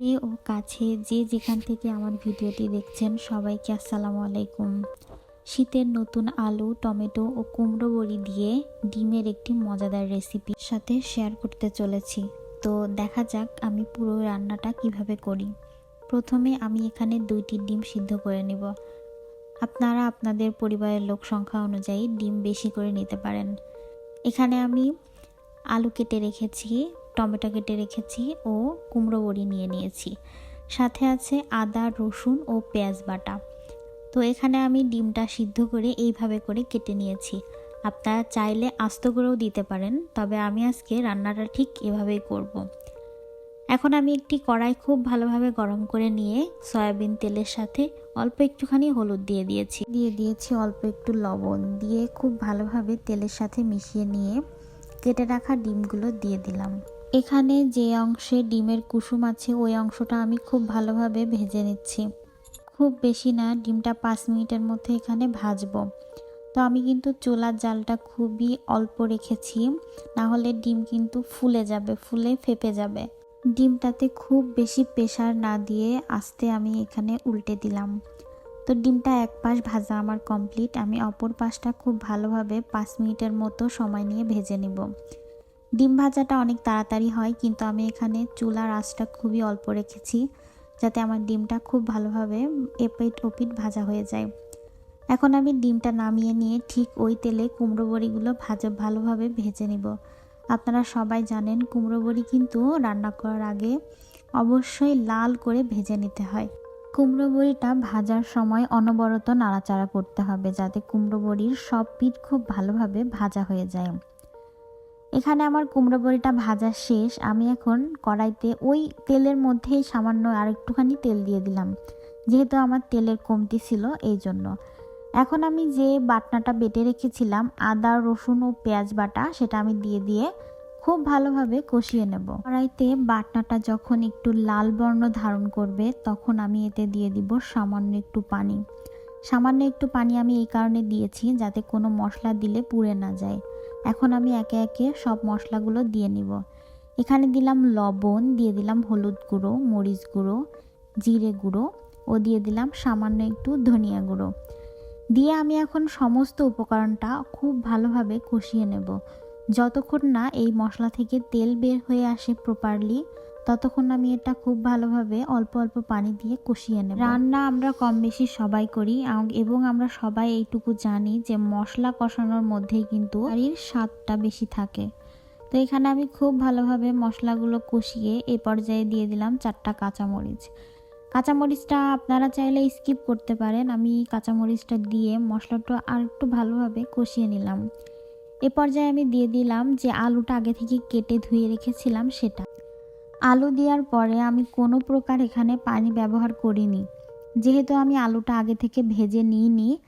ও কাছে যে যেখান থেকে আমার ভিডিওটি দেখছেন, সবাইকে আসসালামু আলাইকুম। শীতের নতুন আলু, টমেটো ও কুমড়ো বড়ি দিয়ে ডিমের একটি মজাদার রেসিপি সাথে শেয়ার করতে চলেছি। তো দেখা যাক আমি পুরো রান্নাটা কীভাবে করি। প্রথমে আমি এখানে দুইটি ডিম সিদ্ধ করে নেব। আপনারা আপনাদের পরিবারের লোক সংখ্যা অনুযায়ী ডিম বেশি করে নিতে পারেন। এখানে আমি আলু কেটে রেখেছি টমেটো কেটে রেখেছি ও কুমড়ো বড়ি নিয়ে নিয়েছি। সাথে আছে আদা, রসুন ও পেঁয়াজ বাটা। তো এখানে আমি ডিমটা সিদ্ধ করে এইভাবে করে কেটে নিয়েছি। আপনারা চাইলে আস্ত করেও দিতে পারেন, তবে আমি আজকে রান্নাটা ঠিক এভাবেই করব। এখন আমি একটি কড়াই খুব ভালোভাবে গরম করে নিয়ে সয়াবিন তেলের সাথে অল্প একটুখানি হলুদ দিয়ে দিয়েছি। দিয়ে দিয়েছি অল্প একটু লবণ দিয়ে খুব ভালোভাবে তেলের সাথে মিশিয়ে নিয়ে কেটে রাখা ডিমগুলো দিয়ে দিলাম। এখানে যে অংশে ডিমের কুসুম আছে, ওই অংশটা আমি খুব ভালোভাবে ভেজে নিচ্ছি। খুব বেশি না, ডিমটা পাঁচ মিনিটের মধ্যে এখানে ভাজবো। তো আমি কিন্তু চোলার জালটা খুবই অল্প রেখেছি, না হলে ডিম কিন্তু ফুলে যাবে, ফুলে ফেপে যাবে। ডিমটাতে খুব বেশি প্রেশার না দিয়ে আস্তে আমি এখানে উল্টে দিলাম। তো ডিমটা এক পাশ ভাজা আমার কমপ্লিট, আমি অপর পাশটা খুব ভালোভাবে পাঁচ মিনিটের মতো সময় নিয়ে ভেজে নিব। ডিম ভাজাটা অনেক তাড়াতাড়ি হয়, কিন্তু আমি এখানে চুলার আঁচটা খুবই অল্প রেখেছি যাতে আমার ডিমটা খুব ভালোভাবে এপিট ওপিট ভাজা হয়ে যায়। এখন আমি ডিমটা নামিয়ে নিয়ে ঠিক ওই তেলে কুমড়ো বড়িগুলো ভাজা ভালোভাবে ভেজে নিব। আপনারা সবাই জানেন কুমড়ো বড়ি কিন্তু রান্না করার আগে অবশ্যই লাল করে ভেজে নিতে হয়। কুমড়ো বড়িটা ভাজার সময় অনবরত নাড়াচাড়া করতে হবে যাতে কুমড়ো বড়ির সব পিঠ খুব ভালোভাবে ভাজা হয়ে যায়। এখানে আমার কুমড়ো বড়িটা ভাজা শেষ। আমি এখন কড়াইতে ওই তেলের মধ্যেই সামান্য আর একটুখানি তেল দিয়ে দিলাম। যেহেতু আমার তেলের কমতি ছিল এই জন্য। এখন আমি যে বাটনাটা বেটে রেখেছিলাম, আদা, রসুন ও পেঁয়াজ বাটা, সেটা আমি দিয়ে দিয়ে খুব ভালোভাবে কষিয়ে নেব। কড়াইতে বাটনাটা যখন একটু লাল বর্ণ ধারণ করবে, তখন আমি এতে দিয়ে দিব সামান্য একটু পানি। সামান্য একটু পানি আমি এই কারণে দিয়েছি যাতে কোনো মশলা দিলে পুড়ে না যায়। এখন আমি একে একে সব মশলাগুলো দিয়ে নিব। এখানে দিলাম লবণ, দিয়ে দিলাম হলুদ গুঁড়ো, মরিচ গুঁড়ো, জিরে গুঁড়ো ও দিয়ে দিলাম সামান্য একটু ধনিয়া গুঁড়ো। দিয়ে আমি এখন সমস্ত উপকরণটা খুব ভালোভাবে কষিয়ে নেব। যতক্ষণ না এই মশলা থেকে তেল বের হয়ে আসে প্রপারলি ততক্ষণ আমি এটা খুব ভালোভাবে অল্প অল্প পানি দিয়ে কষিয়ে নেব। রান্না আমরা কম বেশি সবাই করি এবং আমরা সবাই এইটুকু জানি যে মশলা কষানোর মধ্যেই কিন্তু এর স্বাদটা বেশি থাকে। তো এখানে আমি খুব ভালোভাবে মশলাগুলো কষিয়ে এ পর্যায়ে দিয়ে দিলাম চারটা কাঁচামরিচ। কাঁচামরিচটা আপনারা চাইলে স্কিপ করতে পারেন, আমি কাঁচামরিচটা দিয়ে মশলাটা আর একটু ভালোভাবে কষিয়ে নিলাম। এ পর্যায়ে আমি দিয়ে দিলাম যে আলুটা আগে থেকে কেটে ধুয়ে রেখেছিলাম সেটা। আলু দেওয়ার পরে আমি কোনো প্রকার এখানে পানি ব্যবহার করিনি। যেহেতু আমি আলুটা আগে থেকে ভেজে নিইনি,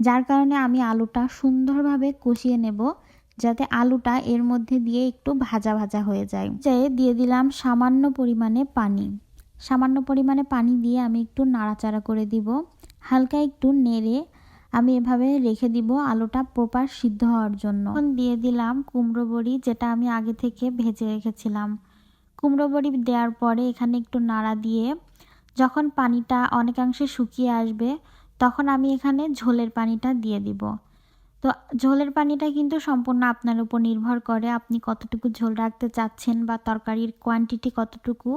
যার কারণে আমি আলুটা সুন্দরভাবে কষিয়ে নেব, যাতে আলুটা এর মধ্যে দিয়ে একটু ভাজা ভাজা হয়ে যায়। যে দিয়ে দিলাম সামান্য পরিমাণে পানি। সামান্য পরিমাণে পানি দিয়ে আমি একটু নাড়াচাড়া করে দিব। হালকা একটু নেড়ে আমি এভাবে রেখে দিব আলুটা প্রপার সিদ্ধ হওয়ার জন্য। দিয়ে দিলাম কুমড়ো বড়ি, যেটা আমি আগে থেকে ভেজে রেখেছিলাম। কুমড়ো বড়ি দেওয়ার পরে এখানে একটু নাড়া দিয়ে যখন পানিটা অনেকাংশে শুকিয়ে আসবে, তখন আমি এখানে ঝোলের পানিটা দিয়ে দিব। তো ঝোলের পানিটা কিন্তু সম্পূর্ণ আপনার উপর নির্ভর করে আপনি কতটুকু ঝোল রাখতে চাচ্ছেন বা তরকারির কোয়ান্টিটি কতটুকু,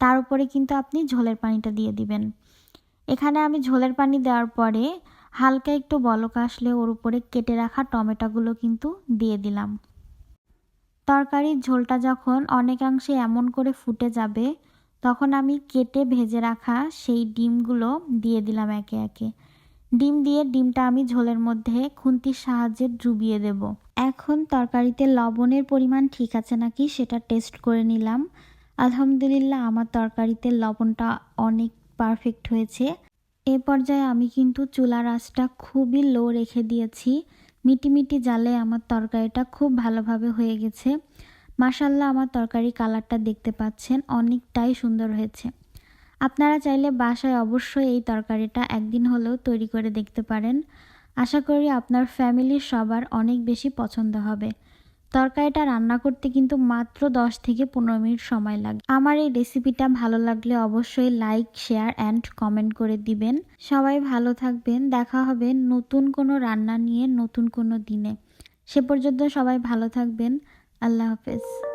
তার উপরে কিন্তু আপনি ঝোলের পানিটা দিয়ে দিবেন। এখানে আমি ঝোলের পানি দেওয়ার পরে হালকা একটু বলক আসলে ওর উপরে কেটে রাখা টমেটোগুলো কিন্তু দিয়ে দিলাম। তরকারির ঝোলটা যখন অনেকাংশে এমন করে ফুটে যাবে, তখন আমি কেটে ভেজে রাখা সেই ডিমগুলো দিয়ে দিলাম একে একে। ডিম দিয়ে ডিমটা আমি ঝোলের মধ্যে খুন্তির সাহায্যে ডুবিয়ে দেব। এখন তরকারিতে লবণের পরিমাণ ঠিক আছে নাকি সেটা টেস্ট করে নিলাম। আলহামদুলিল্লাহ, আমার তরকারিতে লবণটা অনেক পারফেক্ট হয়েছে। এ পর্যায়ে আমি কিন্তু চুলার আঁচটা খুবই লো রেখে দিয়েছি। মিটি মিটি জালে আমার তরকারিটা খুব ভালোভাবে হয়ে গেছে। মাসাল্লাহ আমার তরকারি কালারটা দেখতে পাচ্ছেন, অনেকটাই সুন্দর হয়েছে। আপনারা চাইলে বাসায় অবশ্যই এই তরকারিটা একদিন হলেও তৈরি করে দেখতে পারেন। আশা করি আপনার ফ্যামিলির সবার অনেক বেশি পছন্দ হবে। তরকারিটা রান্না করতে কিন্তু মাত্র দশ থেকে পনেরো মিনিট সময় লাগে। আমার এই রেসিপিটা ভালো লাগলে অবশ্যই লাইক শেয়ার অ্যান্ড কমেন্ট করে দিবেন। সবাই ভালো থাকবেন। দেখা হবে নতুন কোনো রান্না নিয়ে নতুন কোনো দিনে। সে পর্যন্ত সবাই ভালো থাকবেন। আল্লাহ হাফেজ।